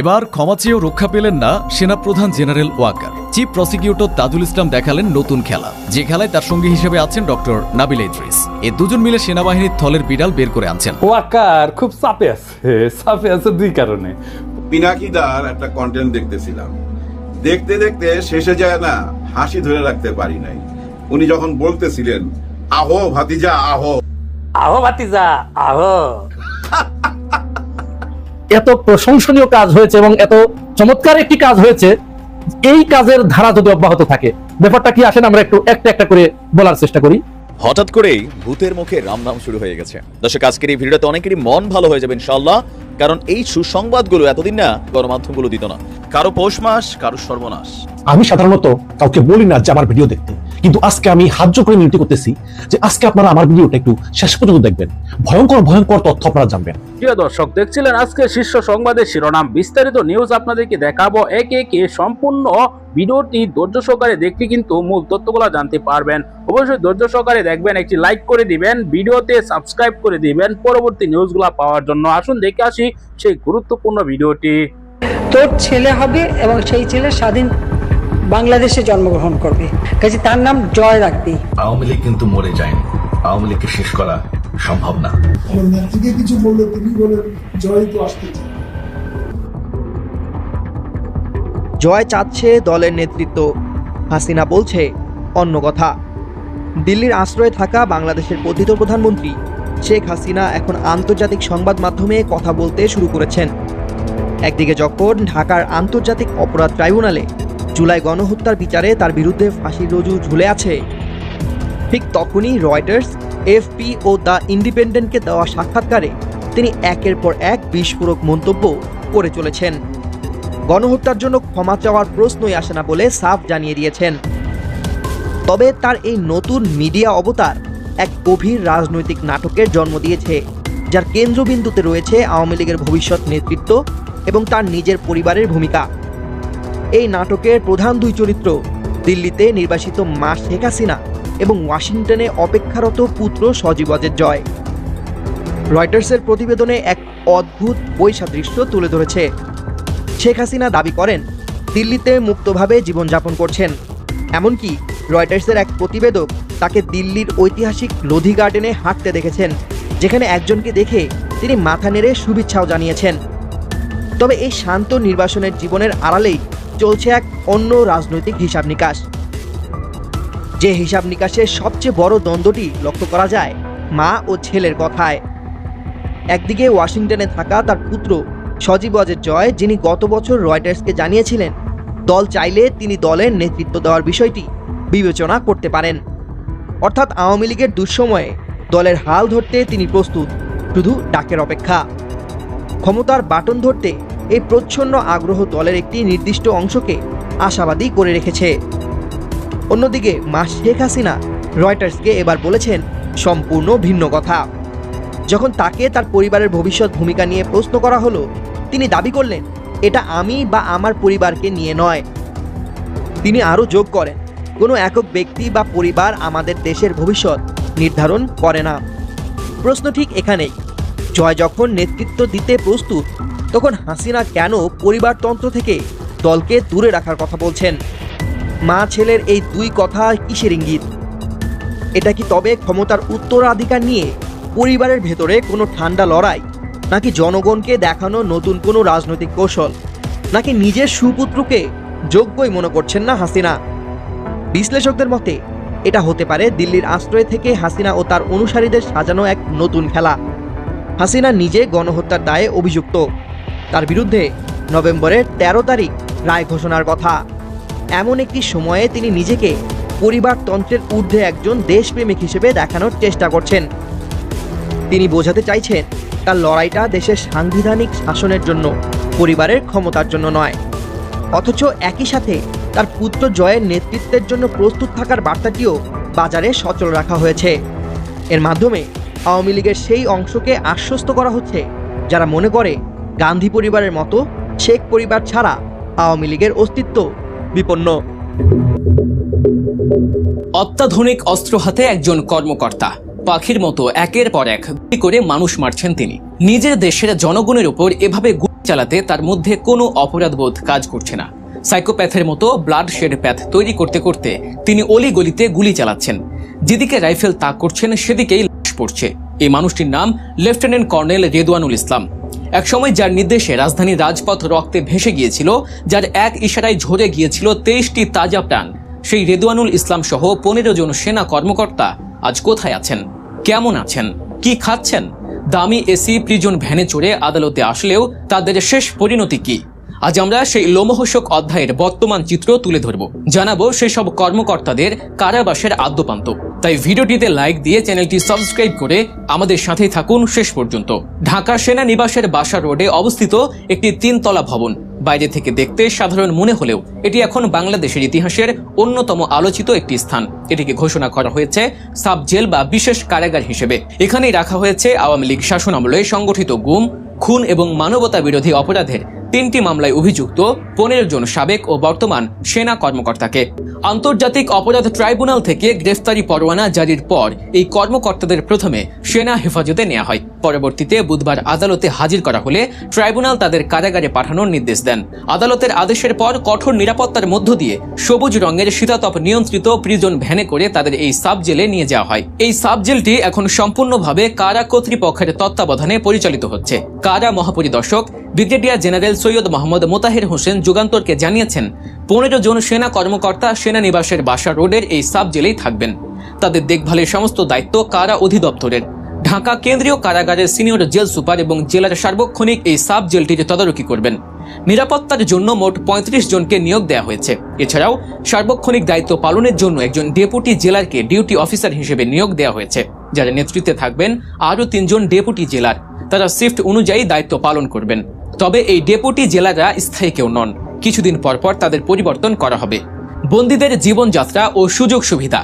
এবার ক্ষমা চেয়েও রক্ষা পেলেন না সেনাপ্রধান general Waker. Chief prosecutor Tajul Islam দেখালেন নতুন খেলা। যে খেলায় তার সঙ্গী হিসেবে আছেন ডক্টর নাবিল ইদ্রিস এ দুজন মিলে সেনাবাহিনীর থলের বিড়াল বের করে আনছেন। ওয়াকার খুব চাপে আছে চাপে আছে দুই কারণে। পিনাকিদার একটা কন্টেন্ট দেখতেছিলাম। দেখতে দেখতে শেষে যায় না হাসি ধরে রাখতে পারি নাই। উনি যখন বলতেছিলেন আহো ভাতিজা আহো। আহো ভাতিজা আহো। এত প্রশংসনীয় কাজ হয়েছে এবং এত চমৎকার একটি কাজ হয়েছে এই কাজের ধারা যদি অব্যাহত থাকে ব্যাপারটা কি আসেন আমরা একটু একটা একটা করে বলার চেষ্টা করি। হঠাৎ করেই ভূতের মুখে রাম নাম শুরু হয়ে গেছে। দর্শক আজকের এই ভিডিওতে অনেকেরই মন ভালো হয়ে যাবে ইনশাআল্লাহ কারণ এই সুসংবাদগুলো এতদিন না গণমাধ্যমগুলো দিত না। কারও পৌষ মাস কারও সর্বনাশ। আমি সাধারণত কাউকে বলি না যে আমার ভিডিও দেখতে। কিন্তু আজকে আমি হার্য করে মিনতি করতেছি যে আজকে আপনারা আমার ভিডিওটা একটু শেষ পর্যন্ত দেখবেন। ভয়ঙ্কর ভয়ঙ্কর তথ্য আপনারা জানবেন। প্রিয় দর্শক দেখছিলেন আজকে শীর্ষ সংবাদের শিরোনাম। বিস্তারিত নিউজ আপনাদেরকে দেখাবো একে একে সম্পূর্ণ ভিডিওটি ধৈর্য সহকারে দেখলে কিন্তু মূল তথ্যগুলো জানতে পারবেন। অবশ্যই ধৈর্য সহকারে দেখবেন একটি লাইক করে দিবেন ভিডিওতে সাবস্ক্রাইব করে দিবেন পরবর্তী নিউজগুলো পাওয়ার জন্য। আসুন দেখে আসি সেই গুরুত্বপূর্ণ ভিডিওটি। তোর ছেলে হবে এবং সেই ছেলে স্বাধীন বাংলাদেশে জন্মগ্রহণ করবে। কাজে তার নাম জয় রাখবি আওয়ামী লীগ কিন্তু মরে যায়নি। আওয়ামী লীগকে শেষ করা সম্ভব না। নেত্রীকে কিছু বললে তিনি বলেন জয় তো আসতে জয় চাচ্ছে দলের নেতৃত্ব। হাসিনা বলছে অন্য কথা। দিল্লির আশ্রয়ে থাকা বাংলাদেশের পতিত প্রধানমন্ত্রী শেখ হাসিনা এখন আন্তর্জাতিক সংবাদ মাধ্যমে কথা বলতে শুরু করেছেন। একদিকে যখন ঢাকার আন্তর্জাতিক অপরাধ ট্রাইব্যুনালে জুলাই গণহত্যার বিচারে তার বিরুদ্ধে ফাঁসির রজু ঝুলে আছে। ঠিক তখনই রয়টার্স, এফপি ও দ্য ইন্ডিপেন্ডেন্টকে দেওয়া সাক্ষাৎকারে তিনি একের পর এক বিস্ফোরক মন্তব্য করে চলেছেন। গণহত্যার জন্য ক্ষমা চাওয়ার প্রশ্নই আসে না বলে সাফ জানিয়ে দিয়েছেন। তবে তার এই নতুন মিডিয়া অবতার এক গভীর রাজনৈতিক নাটকের জন্ম দিয়েছে, যার কেন্দ্রবিন্দুতে রয়েছে আওয়ামী লীগের ভবিষ্যৎ নেতৃত্ব এবং তার নিজের পরিবারের ভূমিকা। এই নাটকের প্রধান দুই চরিত্র, দিল্লিতে নির্বাসিত মা শেখ হাসিনা এবং ওয়াশিংটনে অপেক্ষারত পুত্র সজীব অজের জয়। রয়টার্সের প্রতিবেদনে এক অদ্ভুত বৈসাদৃশ্য তুলে ধরেছে। শেখ হাসিনা দাবি করেন, দিল্লিতে মুক্তভাবে জীবনযাপন করছেন। এমনকি রয়টার্সের এক প্রতিবেদক তাকে দিল্লির ঐতিহাসিক লোধি গার্ডেনে হাঁটতে দেখেছেন, যেখানে একজনকে দেখে তিনি মাথা নেড়ে শুভেচ্ছাও জানিয়েছেন। তবে এই শান্ত নির্বাসনের জীবনের আড়ালেই চলছে এক অন্য রাজনৈতিক হিসাব নিকাশ। যে হিসাব নিকাশের সবচেয়ে বড় দ্বন্দ্বটি লক্ষ্য করা যায়, মা ও ছেলের কথায়। একদিকে ওয়াশিংটনে থাকা তার পুত্র সজীব অজের জয়, যিনি গত বছর রয়টার্সকে জানিয়েছিলেন, দল চাইলে তিনি দলের নেতৃত্ব দেওয়ার বিষয়টি বিবেচনা করতে পারেন। অর্থাৎ আওয়ামী লীগের দুঃসময়ে দলের হাল ধরতে তিনি প্রস্তুত, শুধু ডাকের অপেক্ষা। ক্ষমতার বাটন ধরতে এই প্রচ্ছন্ন আগ্রহ দলের একটি নির্দিষ্ট অংশকে আশাবাদী করে রেখেছে। অন্যদিকে মা শেখ হাসিনা রয়টার্সকে এবার বলেছেন সম্পূর্ণ ভিন্ন কথা। যখন তাকে তার পরিবারের ভবিষ্যৎ ভূমিকা নিয়ে প্রশ্ন করা হলো, তিনি দাবি করলেন, এটা আমি বা আমার পরিবারকে নিয়ে নয়। তিনি আরও যোগ করেন, কোনো একক ব্যক্তি বা পরিবার আমাদের দেশের ভবিষ্যৎ নির্ধারণ করে না। প্রশ্ন ঠিক এখানেই। জয় যখন নেতৃত্ব দিতে প্রস্তুত তখন হাসিনা কেন পরিবারতন্ত্র থেকে দলকে দূরে রাখার কথা বলছেন? মা ছেলের এই দুই কথা কিসের ইঙ্গিত? এটা কি তবে ক্ষমতার উত্তরাধিকার নিয়ে পরিবারের ভেতরে কোনো ঠান্ডা লড়াই? নাকি জনগণকে দেখানো নতুন কোনো রাজনৈতিক কৌশল? নাকি নিজের সুপুত্রকে যোগ্যই মনে করছেন না হাসিনা? বিশ্লেষকদের মতে, এটা হতে পারে দিল্লির আশ্রয় থেকে হাসিনা ও তার অনুসারীদের সাজানো এক নতুন খেলা। হাসিনা নিজে গণহত্যার দায়ে অভিযুক্ত। তার বিরুদ্ধে নভেম্বরের ১৩ তারিখ রায় ঘোষণার কথা। এমন একটি সময়ে তিনি নিজেকে পরিবারতন্ত্রের ঊর্ধ্বে একজন দেশপ্রেমিক হিসেবে দেখানোর চেষ্টা করছেন। তিনি বোঝাতে চাইছেন, তার লড়াইটা দেশের সাংবিধানিক শাসনের জন্য, পরিবারের ক্ষমতার জন্য নয়। অথচ একই সাথে তার পুত্র জয়ের নেতৃত্বের জন্য প্রস্তুত থাকার বার্তাটিও বাজারে সচল রাখা হয়েছে। এর মাধ্যমে আওয়ামী লীগের সেই অংশকে আশ্বস্ত করা হচ্ছে, যারা মনে করে গান্ধী পরিবারের মতো শেখ পরিবার ছাড়া আওয়ামী লীগের অস্তিত্ব বিপন্ন। অত্যাধুনিক অস্ত্র হাতে একজন কর্মকর্তা। পাখির মতো একের পর এক করে মানুষ মারছেন তিনি। নিজের দেশের জনগণের উপর এভাবে গুলি চালাতে তার মধ্যে কোনো অপরাধবোধ কাজ করছে না। সাইকোপ্যাথের মতো ব্লাড শেড প্যাথ তৈরি করতে করতে তিনি অলি গলিতে গুলি চালাচ্ছেন। যেদিকে রাইফেল তাক করছেন, সেদিকেই লাশ পড়ছে। এই মানুষটির নাম লেফটেন্যান্ট কর্নেল রেদওয়ানুল ইসলাম। একসময় যার নির্দেশে রাজধানীর রাজপথ রক্তে ভেসে গিয়েছিল, যার এক ইশারায় ঝরে গিয়েছিল তেইশটি তাজা প্রাণ। সেই রেদুয়ানুল ইসলাম সহ পনেরো জন সেনা কর্মকর্তা আজ কোথায় আছেন? কেমন আছেন? কি খাচ্ছেন? দামি এসি, প্রিজন ভ্যানে চড়ে আদালতে আসলেও তাদের শেষ পরিণতি কি? আজ আমরা সেই লোমহর্ষক অধ্যায়ের বর্তমান চিত্র তুলে ধরব। জানাব সেসব কর্মকর্তাদের কারাবাসের আদ্যপান্ত। তাই ভিডিওটিতে লাইক দিয়ে চ্যানেলটি সাবস্ক্রাইব করে আমাদের সাথেই থাকুন শেষ পর্যন্ত। ঢাকা সেনানিবাসের বাসা রোডে অবস্থিত একটি তিনতলা ভবন। বাইরে থেকে দেখতে সাধারণ মনে হলেও এটি এখন বাংলাদেশের ইতিহাসের অন্যতম আলোচিত একটি স্থান। এটিকে ঘোষণা করা হয়েছে সাব জেল বা বিশেষ কারাগার হিসেবে। এখানেই রাখা হয়েছে আওয়ামী লীগ শাসন আমলে সংগঠিত গুম, খুন এবং মানবতা বিরোধী অপরাধের তিনটি মামলায় অভিযুক্ত পনেরো জন সাবেক ও বর্তমান সেনা কর্মকর্তাকে। আন্তর্জাতিক অপরাধ ট্রাইব্যুনাল থেকে গ্রেফতারি পরোয়ানা জারির পর এই কর্মকর্তাদের প্রথমে সেনা হেফাজতে নেওয়া হয়। পরবর্তীতে বুধবার আদালতে হাজির করা হলে ট্রাইব্যুনাল তাদের কারাগারে পাঠানোর নির্দেশ দেন। আদালতের আদেশের পর কঠোর নিরাপত্তার মধ্য দিয়ে সবুজ রঙের শীতাতপ নিয়ন্ত্রিত প্রিজন ভ্যানে করে তাদের এই সাব জেলে নিয়ে যাওয়া হয়। এই সাব জেলটি এখন সম্পূর্ণভাবে কারা কর্তৃপক্ষের তত্ত্বাবধানে পরিচালিত হচ্ছে। কারা মহাপরিদর্শক ব্রিগেডিয়ার জেনারেল সৈয়দ মোহাম্মদ মোতাহের হোসেন যুগান্তরকে জানিয়েছেন, পনেরো জন সেনা কর্মকর্তা সেনানিবাসের বাসা রোডের এই সাব জেলেই থাকবেন। তাদের দেখভালের সমস্ত দায়িত্ব কারা অধিদপ্তরের? ঢাকা কেন্দ্রীয় কারাগারের সিনিয়র জেল সুপার এবং জেলার সার্বক্ষণিক এই সাব জেলটির তদারকি করবেন। নিরাপত্তার জন্য মোট পঁয়ত্রিশ জনকে নিয়োগ দেওয়া হয়েছে। এছাড়াও সার্বক্ষণিক দায়িত্ব পালনের জন্য একজন ডেপুটি জেলারকে ডিউটি অফিসার হিসেবে নিয়োগ দেওয়া হয়েছে। যারা নেতৃত্বে থাকবেন আরও তিনজন ডেপুটি জেলার। তারা শিফট অনুযায়ী দায়িত্ব পালন করবেন। তবে এই ডেপুটি জেলারা স্থায়ী কেউ নন। কিছুদিন পর পর তাদের পরিবর্তন করা হবে। বন্দীদের জীবনযাত্রা ও সুযোগ সুবিধা।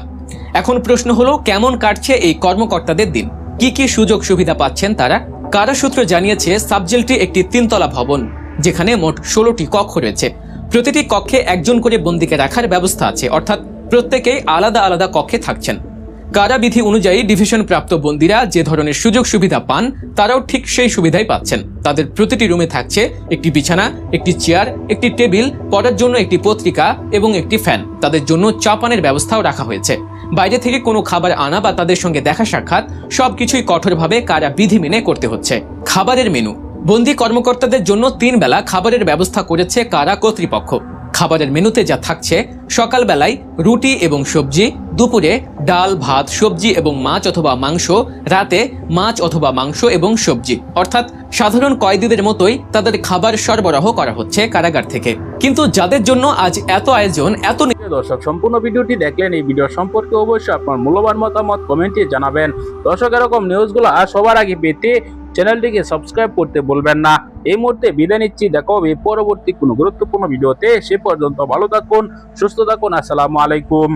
এখন প্রশ্ন হলো, কেমন কাটছে এই কর্মকর্তাদের দিন? কি কি সুযোগ সুবিধা পাচ্ছেন তারা? কারা সূত্র জানিয়েছে, সাবজেলটি একটি তিনতলা ভবন, যেখানে মোট ষোলোটি কক্ষ রয়েছে। প্রতিটি কক্ষে একজন করে বন্দীকে রাখার ব্যবস্থা আছে, অর্থাৎ প্রত্যেকেই আলাদা আলাদা কক্ষে থাকছেন। কারাবিধি অনুযায়ী ডিভিশন প্রাপ্ত বন্দীরা যে ধরনের সুযোগ সুবিধা পান, তারাও ঠিক সেই সুবিধাই পাচ্ছেন। তাদের প্রতিটি রুমে থাকছে একটি বিছানা, একটি চেয়ার, একটি টেবিল, পড়ার জন্য একটি পত্রিকা এবং একটি ফ্যান। তাদের জন্য চা পানের ব্যবস্থাও রাখা হয়েছে। বাইরে থেকে কোনো খাবার আনা বা তাদের সঙ্গে দেখা সাক্ষাৎ সবকিছুই কঠোরভাবে কারা বিধি মেনে করতে হচ্ছে। খাবারের মেনু। বন্দি কর্মকর্তাদের জন্য তিন বেলা খাবারের ব্যবস্থা করেছে কারা কর্তৃপক্ষ। খাবারের মেনুতে যা থাকছে, সকালবেলায় রুটি এবং সবজি, দুপুরে ডাল, ভাত, সবজি এবং মাছ অথবা মাংস, রাতে মাছ অথবা মাংস এবং সবজি। অর্থাৎ সাধারণ কয়েদিদের মতোই তাদের খাবার সরবরাহ করা হচ্ছে কারাগার থেকে। কিন্তু যাদের জন্য আজ এত আয়োজন, এত দর্শক, সম্পূর্ণ ভিডিওটি দেখলেন, এই ভিডিও সম্পর্কে অবশ্যই আপনার মূল্যবান মতামত কমেন্টে জানাবেন। দর্শক, এরকম নিউজগুলো আর সবার আগে পেতে চ্যানেলটিকে সাবস্ক্রাইব করতে বলবেন না। এই মুহূর্তে বিদায় নিচ্ছি। দেখা হবে পরবর্তী কোনো গুরুত্বপূর্ণ ভিডিওতে সে পর্যন্ত ভালো থাকুন, সুস্থ থাকুন। আসসালামু আলাইকুম।